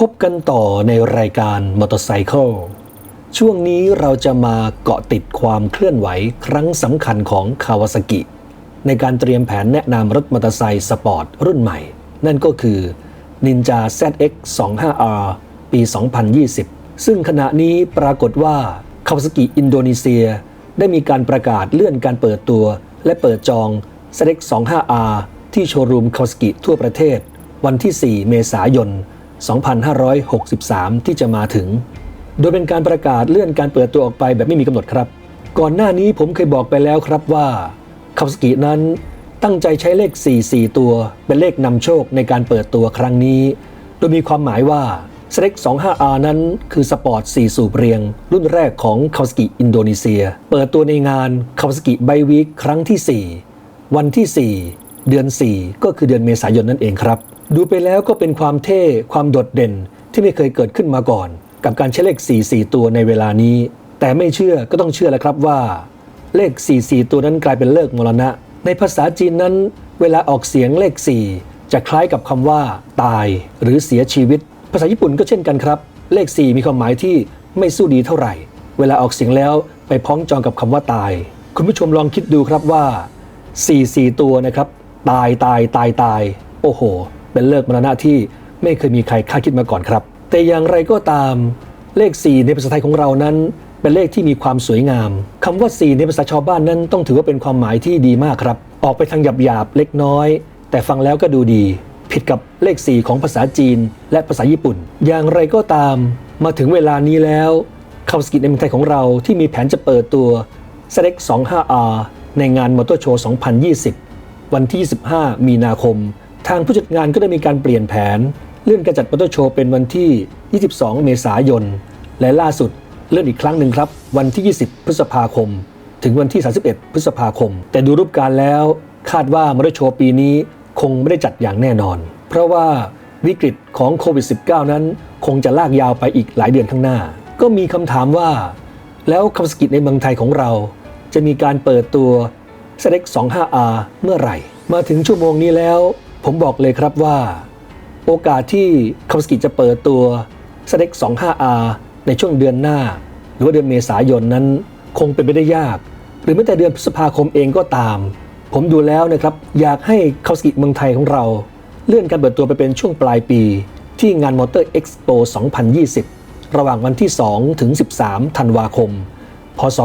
พบกันต่อในรายการมอเตอร์ไซค์ช่วงนี้เราจะมาเกาะติดความเคลื่อนไหวครั้งสำคัญของคาวาซากิ ในการเตรียมแผนแนะนำรถมอเตอร์ไซค์สปอร์ตรุ่นใหม่ นั่นก็คือ Ninja ZX 25R ปี 2020 ซึ่งขณะนี้ปรากฏว่าคาวาซากิอินโดนีเซีย ได้มีการประกาศเลื่อนการเปิดตัว และเปิดจอง ZX 25R ที่โชว์รูมคาวาซากิทั่วประเทศ วันที่ 4 เมษายน 2563 ที่จะมาถึง โดยเป็นการประกาศเลื่อนการเปิดตัวออกไปแบบไม่มีกำหนดครับ ก่อนหน้านี้ผมเคยบอกไปแล้วครับว่าคาวาซากินั้นตั้งใจใช้เลข 44 ตัว เป็นเลขนำโชคในการเปิดตัวครั้งนี้ โดยมีความหมายว่า s l e c 25R นั้นคือสปอร์ต 4 สูบเรียง รุ่นแรกของคาวาซากิอินโดนีเซีย เปิดตัวในงานคาวาซากิไบวีคครั้งที่ 4 วันที่ 4 เดือน 4 ก็คือเดือนเมษายนนั่นเองครับ ดูไปแล้วก็เป็นความเท่ความโดดเด่นที่ไม่เคยเกิดขึ้นมาก่อน กับการใช้เลข 44 ตัวในเวลานี้ แต่ไม่เชื่อก็ต้องเชื่อแล้วครับว่า เลข 44 ตัวนั้นกลายเป็นเลขมรณะ ในภาษาจีนนั้น เวลาออกเสียงเลข 4 จะคล้ายกับคำว่า ตาย หรือเสียชีวิต ภาษาญี่ปุ่นก็เช่นกันครับ เลข 4 มีความหมายที่ไม่สู้ดีเท่าไหร่ เวลาออกเสียงแล้วไปพ้องจองกับคำว่าตาย คุณผู้ชมลองคิดดูครับว่า 44 ตัวนะครับ ตายตายตายตาย โอ้โห เป็นเลิกมรณะที่ไม่เคยมีใครคาดคิดมาก่อนครับ แต่อย่างไรก็ตามเลข 4 ในภาษาไทยของเรานั้นเป็นเลขที่มีความสวยงามคำว่า 4 ในภาษาชาวบ้านนั้นต้องถือว่าเป็นความหมายที่ดีมากครับ ออกไปทางหยาบหยาบๆเล็กน้อย แต่ฟังแล้วก็ดูดี ผิดกับเลข 4 ของภาษาจีน และภาษาญี่ปุ่น อย่างไรก็ตาม มาถึงเวลานี้แล้วคาสกิในเมืองไทยของเราที่มีแผนจะเปิดตัว s l e c 25R ในงานมอเตอร์โชว์ 2020 วันที่ 25 มีนาคม ทางผู้จัดงานก็ได้มีการเปลี่ยนแผน เลื่อนการจัดมอเตอร์โชว์เป็นวันที่ 22 เมษายน และล่าสุดเลื่อนอีกครั้งหนึ่งครับ วันที่ 20 พฤษภาคม ถึงวันที่ 31 พฤษภาคม แต่ดูรูปการแล้ว คาดว่ามอเตอร์โชว์ปีนี้คงไม่ได้จัดอย่างแน่นอน เพราะว่าวิกฤตของโควิด -19 นั้น คงจะลากยาวไปอีกหลายเดือนข้างหน้า ก็มีคำถามว่า แล้วคำสกิดในเมืองไทยของเรา จะมีการเปิดตัว s l e c 25R เมื่อไหร่ มาถึงชั่วโมงนี้แล้ว ผมบอกเลยครับว่า โอกาสที่คำสกิจะเปิดตัว s l e c 25R ในช่วงเดือนหน้า หรือว่าเดือนเมษายนนั้นคงเป็นไปได้ยาก หรือแม้แต่เดือนพฤษภาคมเองก็ตาม ผมดูแล้วนะครับอยากให้คาวสกิเมืองไทยของเรา เลื่อนการเปิดตัวไปเป็นช่วงปลายปี ที่งานมอเตอร์เอ็กซ์โป2020 ระหว่างวันที่ 2 ถึง 13 ธันวาคม พศ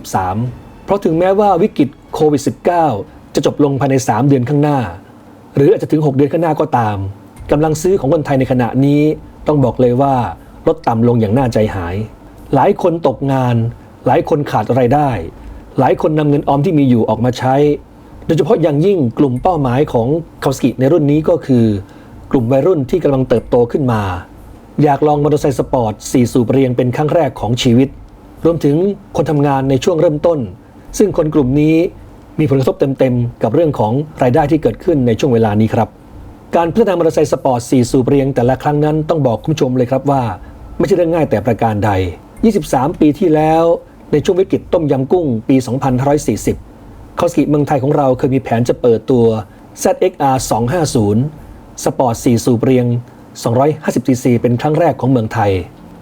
2563 เพราะถึงแม้ว่าวิกฤตโควิด -19 จะจบลงภายใน 3 เดือนข้างหน้า หรืออาจจะถึง 6 เดือนข้างหน้าก็ตามกำลังซื้อของคนไทยในขณะนี้ต้องบอกเลยว่าลดต่ำลงอย่างน่าใจหาย หลายคนตกงาน หลายคนขาดไรายได้ หลายคนนำเงินออมที่มีอยู่ออกมาใช้ โดยเฉพาะอย่างยิ่งกลุ่มเป้าหมายของคาวสกิในรุ่นนี้ก็คือ กลุ่มวัยรุ่นที่กำลังเติบโตขึ้นมา อยากลองมอเตอร์ไซค์สปอร์ต4สูบเรียงเป็นครั้งแรกของชีวิต รวมถึงคนทำงานในช่วงเริ่มต้น ซึ่งคนกลุ่มนี้ มีผลกระทบเต็มๆ กับเรื่องของรายได้ที่เกิดขึ้นในช่วงเวลานี้ครับ การพัฒนามอเตอร์ไซค์สปอร์ต 4 สูบเรียงแต่ละครั้งนั้นต้องบอกคุณผู้ชมเลยครับว่า ไม่ใช่เรื่องง่ายแต่ประการใด 23 ปีที่แล้วในช่วงวิกฤตต้มยำกุ้งปี 2540คาวสกิเมืองไทยของเราเคยมีแผนจะเปิดตัว ZXR 250 สปอร์ต 4 สูบเรียง 250cc เป็นครั้งแรกของเมืองไทย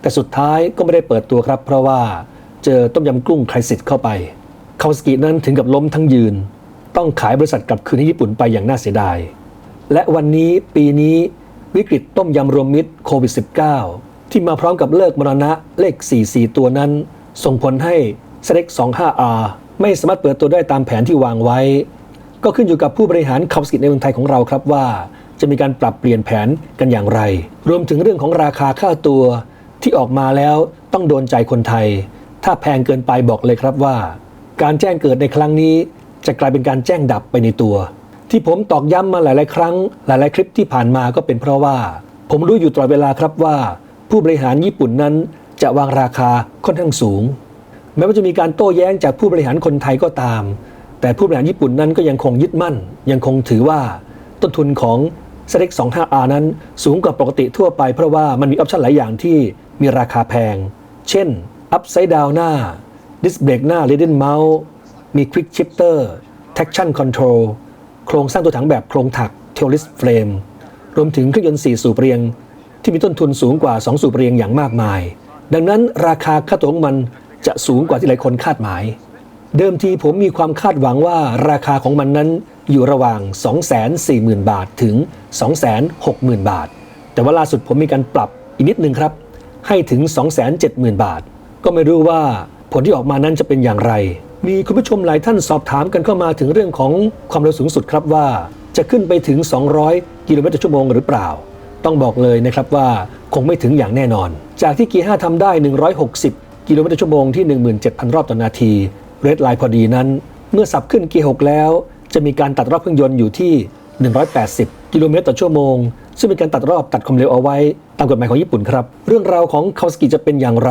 แต่สุดท้ายก็ไม่ได้เปิดตัวครับ เพราะว่าเจอต้มยำกุ้งไครสิตเข้าไป คาวสกินั้นถึงกับล้มทั้งยืน ต้องขายบริษัทกลับคืนให้ญี่ปุ่นไปอย่างน่าเสียดาย และวันนี้ปีนี้วิกฤตต้มยำรวมมิตรโควิด -19 ที่มาพร้อมกับเลิกมรณะเลข 44 ตัวนั้น ส่งผลให้ s l e c 25R ไม่สามารถเปิดตัวได้ตามแผนที่วางไว้ ก็ขึ้นอยู่กับผู้บริหารคาวสกิในเมืองไทยของเราครับว่า จะมีการปรับเปลี่ยนแผนกันอย่างไร รวมถึงเรื่องของราคาค่าตัวที่ออกมาแล้วต้องโดนใจคนไทย ถ้าแพงเกินไปบอกเลยครับว่า การแจ้งเกิดในครั้งนี้ จะกลายเป็นการแจ้งดับไปในตัว ที่ผมตอกย้ำมาหลาย ๆ ครั้ง หลาย ๆ คลิปที่ผ่านมาก็เป็นเพราะว่า ผมรู้อยู่ตลอดเวลาครับว่า ผู้บริหารญี่ปุ่นนั้นจะวางราคาค่อนข้างสูง แม้ว่าจะมีการโต้แย้งจากผู้บริหารคนไทยก็ตาม แต่ผู้บริหารญี่ปุ่นนั้นก็ยังคงยึดมั่น ยังคงถือว่า ต้นทุนของ s l e c 25R นั้นสูงกว่าปกติทั่วไปเพราะว่ามันมีออปชั่นหลายอย่างที่มีราคาแพง เช่น Upside Down หน้า Disc Brake หน้า Leading Mount มี Quick Shifter Traction Control โครงสร้างตัวถังแบบโครงถัก Tailless Frame รวมถึงเครื่องยนต์4สูบเรียง ที่มีต้นทุนสูงกว่า 2 สูบเรียงอย่างมากมาย ดังนั้นราคาค่าตัวของมันจะสูงกว่าที่หลายคนคาดหมาย เดิมทีผมมีความคาดหวังว่าราคาของมันนั้นอยู่ระหว่าง 240,000 บาทถึง 260,000 บาท แต่ว่าล่าสุดผมมีการปรับอีกนิดนึงครับ ให้ถึง 270,000 บาท ก็ไม่รู้ว่า ผลที่ออกมานั้นจะเป็นอย่างไร มีคุณผู้ชมหลายท่านสอบถามกันเข้ามาถึงเรื่องของความเร็วสูงสุดครับว่า จะขึ้นไปถึง 200 กิโลเมตรต่อชั่วโมงหรือเปล่า ต้องบอกเลยนะครับว่าคงไม่ถึงอย่างแน่นอน จากที่ G5 ทำได้ 160 กิโลเมตรต่อชั่วโมงที่ 17,000 รอบต่อนาทีเรดไลน์พอดีนั้น เมื่อสับขึ้น G6 แล้ว จะมีการตัดรอบเครื่องยนต์อยู่ที่ 180 กิโลเมตรต่อชั่วโมง ซึ่งเป็นการตัดรอบตัดความเร็วเอาไว้ ตามกฎหมายของญี่ปุ่นครับ เรื่องราวของคาวสกิจะเป็นอย่างไร